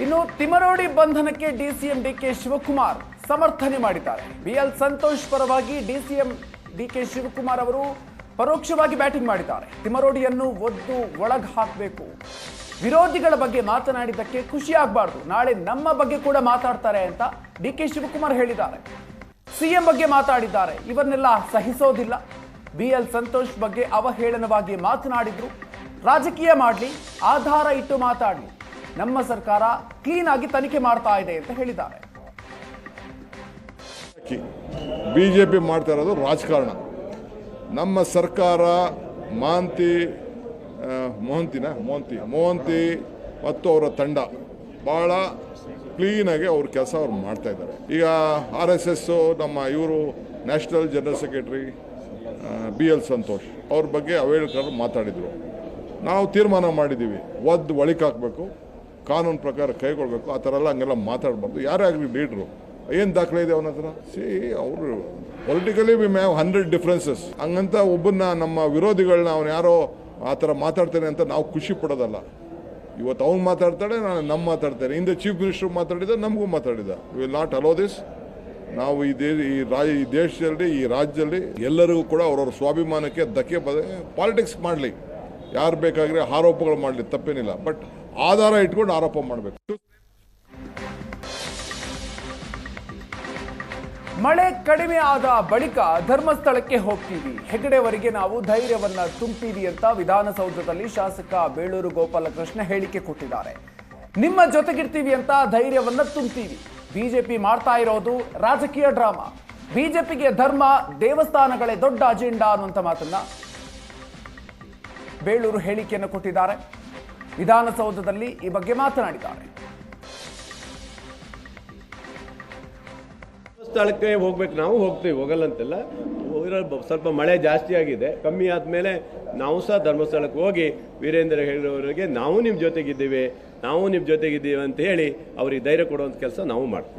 ಇನ್ನು ತಿಮರೋಡಿ ಬಂಧನಕ್ಕೆ DCM DK Shivakumar ಸಮರ್ಥನೆ ಮಾಡಿದ್ದಾರೆ. ಬಿಎಲ್ ಸಂತೋಷ್ ಪರವಾಗಿ ಡಿಸಿಎಂ ಡಿಕೆ ಶಿವಕುಮಾರ್ ಅವರು ಪರೋಕ್ಷವಾಗಿ ಬ್ಯಾಟಿಂಗ್ ಮಾಡಿದ್ದಾರೆ. ತಿಮರೋಡಿಯನ್ನು ಒದ್ದು ಒಳಗೆ ಹಾಕಬೇಕು. ವಿರೋಧಿಗಳ ಬಗ್ಗೆ ಮಾತನಾಡಿದ್ದಕ್ಕೆ ಖುಷಿ ಆಗಬಾರ್ದು. ನಾಳೆ ನಮ್ಮ ಬಗ್ಗೆ ಕೂಡ ಮಾತಾಡ್ತಾರೆ ಅಂತ ಡಿಕೆ ಶಿವಕುಮಾರ್ ಹೇಳಿದ್ದಾರೆ. ಸಿಎಂ ಬಗ್ಗೆ ಮಾತಾಡಿದ್ದಾರೆ. ಇವನ್ನೆಲ್ಲ ಸಹಿಸೋದಿಲ್ಲ. ಬಿ ಎಲ್ ಸಂತೋಷ್ ಬಗ್ಗೆ ಅವಹೇಳನವಾಗಿ ಮಾತನಾಡಿದ್ರು. ರಾಜಕೀಯ ಮಾಡಲಿ, ಆಧಾರ ಇಟ್ಟು ಮಾತಾಡಲಿ. ನಮ್ಮ ಸರ್ಕಾರ ಕ್ಲೀನ್ ಆಗಿ ತನಿಖೆ ಮಾಡ್ತಾ ಇದೆ ಅಂತ ಹೇಳಿದ್ದಾರೆ. ಬಿ ಜೆ ಪಿ ಮಾಡ್ತಾ ಇರೋದು ರಾಜಕಾರಣ. ನಮ್ಮ ಸರ್ಕಾರ ಮಾಂತಿ ಮೋಹಂತಿನ? ಮೋಹಂತಿ. ಮೋಹಂತಿ ಮತ್ತು ಅವರ ತಂಡ ಭಾಳ ಕ್ಲೀನಾಗಿ ಅವ್ರ ಕೆಲಸ ಅವ್ರು ಮಾಡ್ತಾ ಇದ್ದಾರೆ. ಈಗ ಆರ್ ಎಸ್ ಎಸ್ಸು ನಮ್ಮ ಇವರು national general secretary B L Santhosh, ಅವ್ರ ಬಗ್ಗೆ ಅವೇಳ್ಕರ್ ಮಾತಾಡಿದರು. ನಾವು ತೀರ್ಮಾನ ಮಾಡಿದ್ದೀವಿ. ಒದ್ದು ಒಳಿಕ್ ಹಾಕಬೇಕು. ಕಾನೂನು ಪ್ರಕಾರ ಕೈಗೊಳ್ಬೇಕು ಆ ಥರ ಎಲ್ಲ ಹಂಗೆಲ್ಲ ಮಾತಾಡಬಾರ್ದು. ಯಾರೇ ಆಗಲಿ ಲೀಡ್ರು. ಏನು ದಾಖಲೆ ಇದೆ ಅವನ ಹತ್ರ? ಸಿ ಅವರು politically we may've hundred differences ಹಂಗಂತ ಒಬ್ಬನ್ನ ನಮ್ಮ ವಿರೋಧಿಗಳನ್ನ ಅವ್ನು ಯಾರೋ ಆ ಥರ ಮಾತಾಡ್ತಾನೆ ಅಂತ ನಾವು ಖುಷಿ ಪಡೋದಲ್ಲ. ಇವತ್ತು ಅವ್ನು ಮಾತಾಡ್ತಾಳೆ ನಾನು ನಮ್ಮ ಮಾತಾಡ್ತೇನೆ ಹಿಂದೆ ಚೀಫ್ ಮಿನಿಸ್ಟರ್ ಮಾತಾಡಿದ ನಮಗೂ ಮಾತಾಡಿದ ವಿಲ್ ನಾಟ್ ಅಲೋ ದಿಸ್ ನಾವು ಈ ದೇ, ಈ ರಾಜ, ಈ ದೇಶದಲ್ಲಿ, ಈ ರಾಜ್ಯದಲ್ಲಿ ಎಲ್ಲರಿಗೂ ಕೂಡ ಅವರವ್ರ ಸ್ವಾಭಿಮಾನಕ್ಕೆ ಧಕ್ಕೆ ಬದ ಪಾಲಿಟಿಕ್ಸ್ ಮಾಡಲಿ. ಯಾರು ಬೇಕಾದ್ರೆ ಆರೋಪಗಳು ಮಾಡಲಿ, ತಪ್ಪೇನಿಲ್ಲ. ಬಟ್ ಆಧಾರ ಇಟ್ಕೊಂಡು ಆರೋಪ ಮಾಡಬೇಕು. ಮಳೆ ಕಡಿಮೆ ಆದ ಬಳಿಕ ಧರ್ಮಸ್ಥಳಕ್ಕೆ ಹೋಗ್ತೀವಿ. ಹೆಗಡೆವರೆಗೆ ನಾವು ಧೈರ್ಯವನ್ನ ತುಂಬ್ತೀವಿ ಅಂತ ವಿಧಾನಸೌಧದಲ್ಲಿ ಶಾಸಕ ಬೇಳೂರು ಗೋಪಾಲಕೃಷ್ಣ ಹೇಳಿಕೆ ಕೊಟ್ಟಿದ್ದಾರೆ. ನಿಮ್ಮ ಜೊತೆಗಿರ್ತೀವಿ ಅಂತ ಧೈರ್ಯವನ್ನ ತುಂಬ್ತೀವಿ. ಬಿಜೆಪಿ ಮಾಡ್ತಾ ಇರೋದು ರಾಜಕೀಯ ಡ್ರಾಮಾ. ಬಿಜೆಪಿಗೆ ಧರ್ಮ ದೇವಸ್ಥಾನಗಳೇ ದೊಡ್ಡ ಅಜೆಂಡಾ ಅನ್ನುವಂಥ ಮಾತನ್ನ ಬೇಳೂರು ಹೇಳಿಕೆಯನ್ನು ಕೊಟ್ಟಿದ್ದಾರೆ. ವಿಧಾನಸೌಧದಲ್ಲಿ ಈ ಬಗ್ಗೆ ಮಾತನಾಡಿದ್ದಾರೆ. ಸ್ಥಳಕ್ಕೆ ಹೋಗ್ಬೇಕು ನಾವು ಹೋಗ್ತೀವಿ ಹೋಗಲ್ಲ ಅಂತೆಲ್ಲ ಹೋಗಿರೋ ಸ್ವಲ್ಪ ಮಳೆ ಜಾಸ್ತಿ ಆಗಿದೆ, ಕಮ್ಮಿ ಆದಮೇಲೆ ನಾವು ಸಹ ಧರ್ಮಸ್ಥಳಕ್ಕೆ ಹೋಗಿ ವೀರೇಂದ್ರ ಹೇಳಿರೋರಿಗೆ ನಾವು ನಿಮ್ಮ ಜೊತೆಗಿದ್ದೀವಿ, ನಾವು ನಿಮ್ಮ ಜೊತೆಗಿದ್ದೀವಿ ಅಂತ ಹೇಳಿ ಅವ್ರಿಗೆ ಧೈರ್ಯ ಕೊಡುವಂಥ ಕೆಲಸ ನಾವು ಮಾಡ್ತೀವಿ.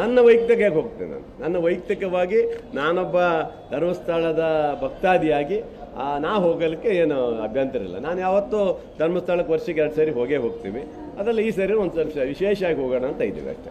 ನನ್ನ ವೈಯಕ್ತಿಕ ಹೋಗ್ತೇನೆ ನಾನು? ನನ್ನ ವೈಯಕ್ತಿಕವಾಗಿ ನಾನೊಬ್ಬ ಧರ್ಮಸ್ಥಳದ ಭಕ್ತಾದಿಯಾಗಿ ನಾ ಹೋಗಲಿಕ್ಕೆ ಏನು ಅಭ್ಯಂತರ ಇಲ್ಲ. ನಾನು ಯಾವತ್ತೂ ಧರ್ಮಸ್ಥಳಕ್ಕೆ ವರ್ಷಕ್ಕೆ ಎರಡು ಸರಿ ಹೋಗೇ ಹೋಗ್ತೀವಿ ಅದರಲ್ಲಿ ಈ ಸರಿ ಒಂದು ಸ್ವಲ್ಪ ವಿಶೇಷವಾಗಿ ಹೋಗೋಣ ಅಂತ ಇದ್ದೀವಿ ಅಷ್ಟೇ.